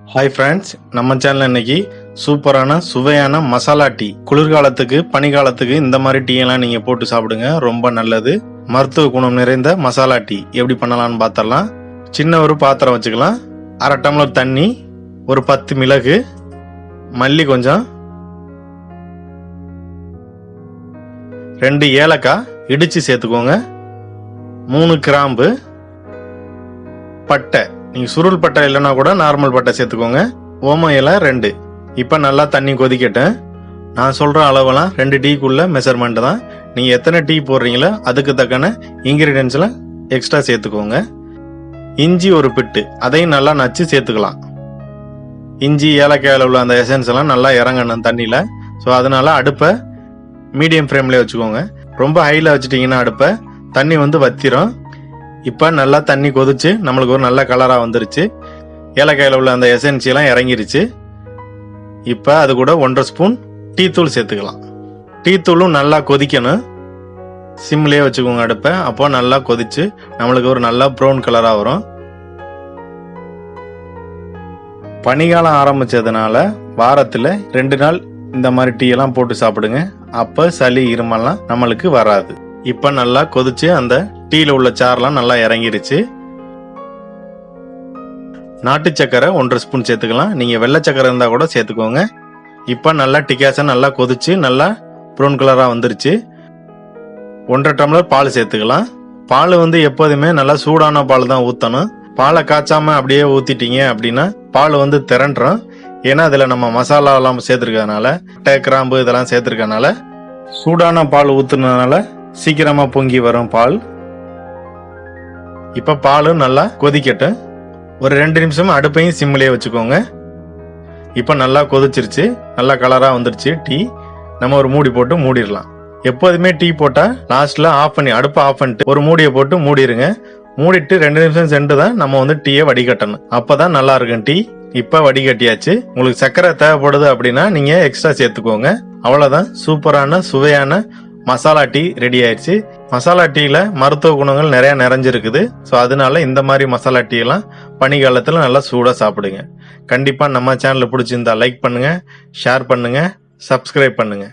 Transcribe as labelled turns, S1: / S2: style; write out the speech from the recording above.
S1: Hi friends நம்ம channel இன்னைக்கு சூப்பரான சுவையான மசாலா டீ. குளிர்காலத்துக்கு பனிக்காலத்துக்கு இந்த மாதிரி டீ எல்லாம் நீங்க போட்டு சாப்பிடுங்க ரொம்ப நல்லது. மருத்துவ குணம் நிறைந்த மசாலா டீ. எப்படி பண்ணலாம்னு பார்த்தரலாம் சின்ன ஒரு பாத்திரம் வச்சுக்கலாம். அரை டம்ளர் தண்ணி ஒரு பத்து மிளகு மல்லி கொஞ்சம் ரெண்டு ஏலக்காய் இடிச்சு சேர்த்துக்கோங்க. மூணு கிராம்பு பட்டை. நீங்கள் சுருள் பட்டை இல்லைன்னா கூட நார்மல் பட்டை சேர்த்துக்கோங்க. ஓம இலை ரெண்டு. இப்போ நல்லா தண்ணி கொதிக்கட்டும். நான் சொல்கிற அளவெல்லாம் ரெண்டு டீக்குள்ள மெஷர்மெண்ட் தான். நீங்கள் எத்தனை டீ போடுறீங்களோ அதுக்கு தக்கன இன்கிரீடியன்ஸ்ல எக்ஸ்ட்ரா சேர்த்துக்கோங்க. இஞ்சி ஒரு பிட்டு. அதையும் நல்லா நச்சு சேர்த்துக்கலாம். இஞ்சி ஏலக்காயில் உள்ள அந்த எசன்ஸ் எல்லாம் நல்லா இறங்கணும் தண்ணியில். ஸோ அதனால அடுப்பை மீடியம் ஃப்ளேம்லேயே வச்சுக்கோங்க. ரொம்ப ஹையில் வச்சுட்டிங்கன்னா அடுப்பை தண்ணி வந்து வத்திரும். இப்போ நல்லா தண்ணி கொதிச்சு நம்மளுக்கு ஒரு நல்ல கலராக வந்துருச்சு. ஏலக்காயில் உள்ள அந்த எசன்சியெல்லாம் இறங்கிருச்சு. இப்போ அது கூட ஒன்றரை ஸ்பூன் டீ தூள் சேர்த்துக்கலாம். டீ தூளும் நல்லா கொதிக்கணும். சிம்லேயே வச்சுக்கோங்க அடுப்பை. அப்போ நல்லா கொதிச்சு நம்மளுக்கு ஒரு நல்லா ப்ரௌன் கலராக வரும். பனிகாலம் ஆரம்பித்ததுனால வாரத்தில் ரெண்டு நாள் இந்த மாதிரி டீ எல்லாம் போட்டு சாப்பிடுங்க. அப்போ சளி இருமெல்லாம் நம்மளுக்கு வராது. இப்போ நல்லா கொதிச்சு அந்த டீல உள்ள சாரெல்லாம் நல்லா இறங்கிருச்சு. நாட்டு சக்கரை ஒன்றரை ஸ்பூன் சேர்த்துக்கலாம். நீங்க வெள்ளை சக்கரை இருந்தா கூட சேர்த்துக்கோங்க. இப்போ நல்லா டிகாசன் நல்லா கொதிச்சு நல்லா ப்ரௌன் கலரா வந்துருச்சு. ஒன்றரை டம்ளர் பால் சேர்த்துக்கலாம். பால் வந்து எப்போதுமே நல்லா சூடான பால் தான் ஊற்றணும் பாலை காய்ச்சாம அப்படியே ஊத்திட்டீங்க அப்படின்னா பால் வந்து திரண்டுறோம் ஏன்னா அதுல நம்ம மசாலா எல்லாம் சேர்த்துருக்கறதுனால கிராம்பு இதெல்லாம் சேர்த்துருக்கனால சூடான பால் ஊத்துனதுனால சீக்கிரமா பொங்கி வரும் பால். இப்ப பாலும் நல்லா கொதிக்கட்டும் ஒரு ரெண்டு நிமிஷம் அடுப்பையும் சிம்மிலே வச்சுக்கோங்க. இப்ப நல்லா கொதிச்சிருச்சு. நல்லா கலரா வந்துருச்சு. டீ. நம்ம ஒரு மூடி போட்டு மூடிடலாம். எப்போதுமே டீ போட்டா லாஸ்ட்ல ஆஃப் பண்ணி அடுப்பை ஆஃப் பண்ணிட்டு ஒரு மூடியை போட்டு மூடிடுங்க மூடிட்டு ரெண்டு நிமிஷம் சென்று தான் நம்ம வந்து டீயை வடிகட்டணும். அப்பதான் நல்லா இருக்கும் டீ. இப்ப வடிகட்டியாச்சு. உங்களுக்கு சர்க்கரை தேவைப்படுது அப்படின்னா நீங்க எக்ஸ்ட்ரா சேர்த்துக்கோங்க. அவ்வளவுதான். சூப்பரான சுவையான மசாலா டீ ரெடி ஆயிடுச்சு. மசாலா டீல மருத்துவ குணங்கள் நிறைய நிறைஞ்சிருக்குது. ஸோ அதனால இந்த மாதிரி மசாலா டீ எல்லாம் நல்லா சூடாக சாப்பிடுங்க. கண்டிப்பாக நம்ம சேனலில் பிடிச்சிருந்தா லைக் பண்ணுங்க ஷேர் பண்ணுங்க சப்ஸ்கிரைப் பண்ணுங்க.